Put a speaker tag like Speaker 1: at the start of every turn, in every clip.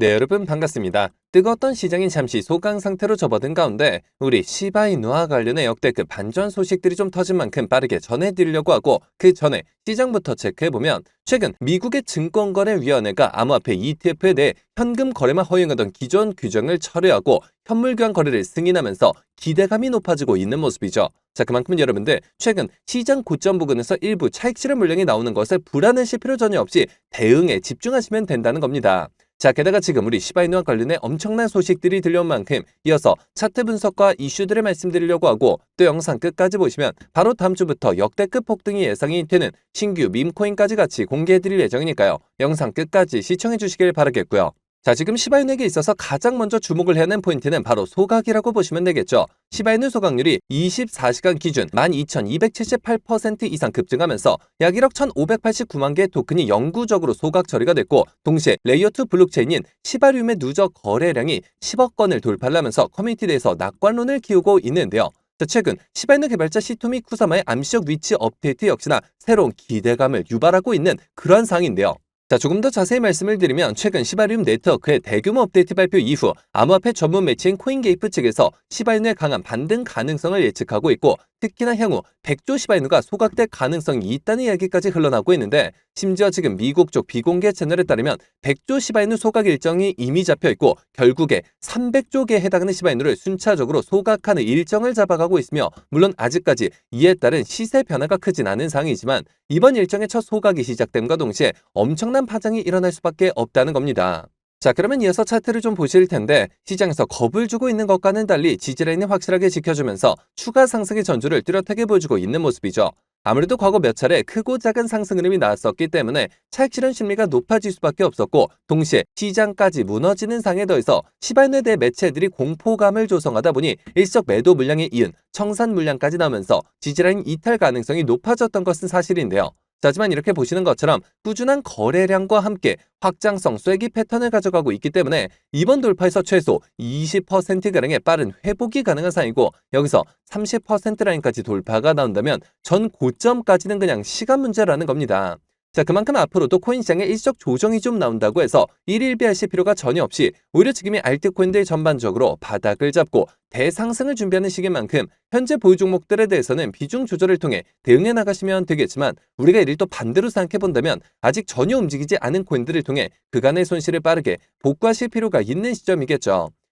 Speaker 1: 네, 여러분 반갑습니다. 뜨거웠던 시장이 잠시 소강 상태로 접어든 가운데 우리 시바이누와 관련해 역대급 반전 소식들이 좀 터진 만큼 빠르게 전해드리려고 하고 그 전에 시장부터 체크해보면 최근 미국의 증권거래위원회가 암호화폐 ETF에 대해 현금 거래만 허용하던 기존 규정을 철회하고 현물 교환 거래를 승인하면서 기대감이 높아지고 있는 모습이죠. 자, 그만큼 여러분들 최근 시장 고점 부근에서 일부 차익 실현 물량이 나오는 것에 불안해실 필요 전혀 없이 대응에 집중하시면 된다는 겁니다. 자, 게다가 지금 우리 시바이누와 관련해 엄청난 소식들이 들려온 만큼 이어서 차트 분석과 이슈들을 말씀드리려고 하고 또 영상 끝까지 보시면 바로 다음 주부터 역대급 폭등이 예상이 되는 신규 밈코인까지 같이 공개해드릴 예정이니까요. 영상 끝까지 시청해 주시길 바라겠고요. 자, 지금 시바이누에게 있어서 가장 먼저 주목을 해야 하는 포인트는 바로 소각이라고 보시면 되겠죠. 시바이누 소각률이 24시간 기준 12,278% 이상 급증하면서 약 1억 1,589만 개의 토큰이 영구적으로 소각 처리가 됐고 동시에 레이어2 블록체인인 시바리움의 누적 거래량이 10억 건을 돌파하면서 커뮤니티 내에서 낙관론을 키우고 있는데요. 자, 최근 시바이누 개발자 시토미 쿠사마의 암시적 위치 업데이트 역시나 새로운 기대감을 유발하고 있는 그러한 상황인데요. 자, 조금 더 자세히 말씀을 드리면 최근 시바리움 네트워크의 대규모 업데이트 발표 이후 암호화폐 전문 매체인 코인게이프 측에서 시바이누의 강한 반등 가능성을 예측하고 있고 특히나 향후 100조 시바이누가 소각될 가능성이 있다는 이야기까지 흘러나오고 있는데 심지어 지금 미국 쪽 비공개 채널에 따르면 100조 시바이누 소각 일정이 이미 잡혀 있고 결국에 300조 개에 해당하는 시바이누를 순차적으로 소각하는 일정을 잡아가고 있으며 물론 아직까지 이에 따른 시세 변화가 크진 않은 상황이지만 이번 일정의 첫 소각이 시작됨과 동시에 엄청난 파장이 일어날 수밖에 없다는 겁니다. 자, 그러면 이어서 차트를 좀 보실 텐데 시장에서 겁을 주고 있는 것과는 달리 지지라인을 확실하게 지켜주면서 추가 상승의 전주를 뚜렷하게 보여주고 있는 모습이죠. 아무래도 과거 몇 차례 크고 작은 상승 흐름이 나왔었기 때문에 차익 실현 심리가 높아질 수밖에 없었고 동시에 시장까지 무너지는 상에 더해서 시바이누에 대해 매체들이 공포감을 조성하다 보니 일석 매도 물량에 이은 청산 물량까지 나오면서 지지라인 이탈 가능성이 높아졌던 것은 사실인데요. 하지만 이렇게 보시는 것처럼 꾸준한 거래량과 함께 확장성 쐐기 패턴을 가져가고 있기 때문에 이번 돌파에서 최소 20%가량의 빠른 회복이 가능한 상이고 여기서 30% 라인까지 돌파가 나온다면 전 고점까지는 그냥 시간 문제라는 겁니다. 자, 그만큼 앞으로도 코인 시장에 일적 조정이 좀 나온다고 해서 일일비하실 필요가 전혀 없이 오히려 지금이 알트코인들 전반적으로 바닥을 잡고 대상승을 준비하는 시기인 만큼 현재 보유 종목들에 대해서는 비중 조절을 통해 대응해 나가시면 되겠지만 우리가 이를 또 반대로 생각해 본다면 아직 전혀 움직이지 않은 코인들을 통해 그간의 손실을 빠르게 복구하실 필요가 있는 시점이겠죠.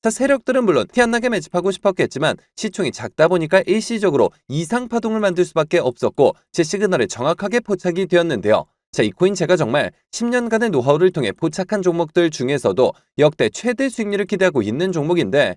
Speaker 1: 자, 세력들은 물론 티 안 나게 매집하고 싶었겠지만 시총이 작다 보니까 일시적으로 이상 파동을 만들 수밖에 없었고 제 시그널에 정확하게 포착이 되었는데요. 자, 이 코인 제가 정말 10년간의 노하우를 통해 포착한 종목들 중에서도 역대 최대 수익률을 기대하고 있는 종목인데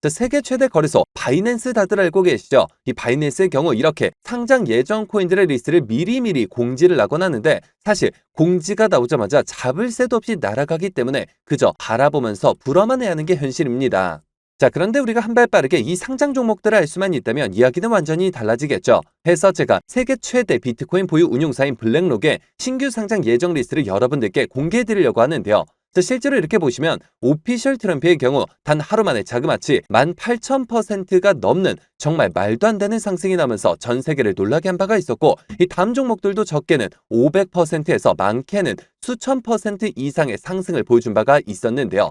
Speaker 1: 자, 세계 최대 거래소 바이낸스 다들 알고 계시죠? 이 바이낸스의 경우 이렇게 상장 예정 코인들의 리스트를 미리미리 공지를 나곤 하는데 사실 공지가 나오자마자 잡을 새도 없이 날아가기 때문에 그저 바라보면서 불어만 해야 하는 게 현실입니다. 자, 그런데 우리가 한 발 빠르게 이 상장 종목들을 알 수만 있다면 이야기는 완전히 달라지겠죠. 해서 제가 세계 최대 비트코인 보유 운용사인 블랙록의 신규 상장 예정 리스트를 여러분들께 공개해 드리려고 하는데요. 자, 실제로 이렇게 보시면 오피셜 트럼프의 경우 단 하루 만에 자그마치 18,000%가 넘는 정말 말도 안 되는 상승이 나면서 전 세계를 놀라게 한 바가 있었고 이 다음 종목들도 적게는 500%에서 많게는 수천 퍼센트 이상의 상승을 보여준 바가 있었는데요.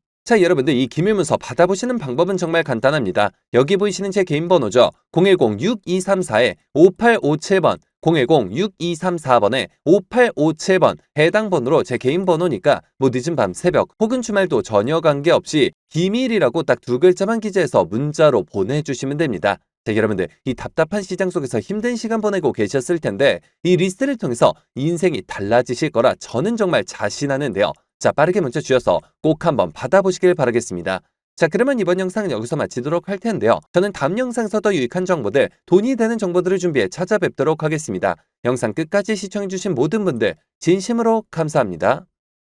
Speaker 1: 자, 여러분들 이 기밀문서 받아보시는 방법은 정말 간단합니다. 여기 보이시는 제 개인 번호죠. 010-6234-5857번, 010-6234번에 5857번 해당 번호로 제 개인 번호니까 뭐 늦은 밤 새벽 혹은 주말도 전혀 관계없이 기밀이라고 딱 두 글자만 기재해서 문자로 보내주시면 됩니다. 자, 여러분들 이 답답한 시장 속에서 힘든 시간 보내고 계셨을 텐데 이 리스트를 통해서 인생이 달라지실 거라 저는 정말 자신하는데요. 자, 빠르게 문자 주셔서 꼭 한번 받아보시길 바라겠습니다. 자, 그러면 이번 영상은 여기서 마치도록 할 텐데요. 저는 다음 영상에서 더 유익한 정보들, 돈이 되는 정보들을 준비해 찾아뵙도록 하겠습니다. 영상 끝까지 시청해주신 모든 분들, 진심으로 감사합니다.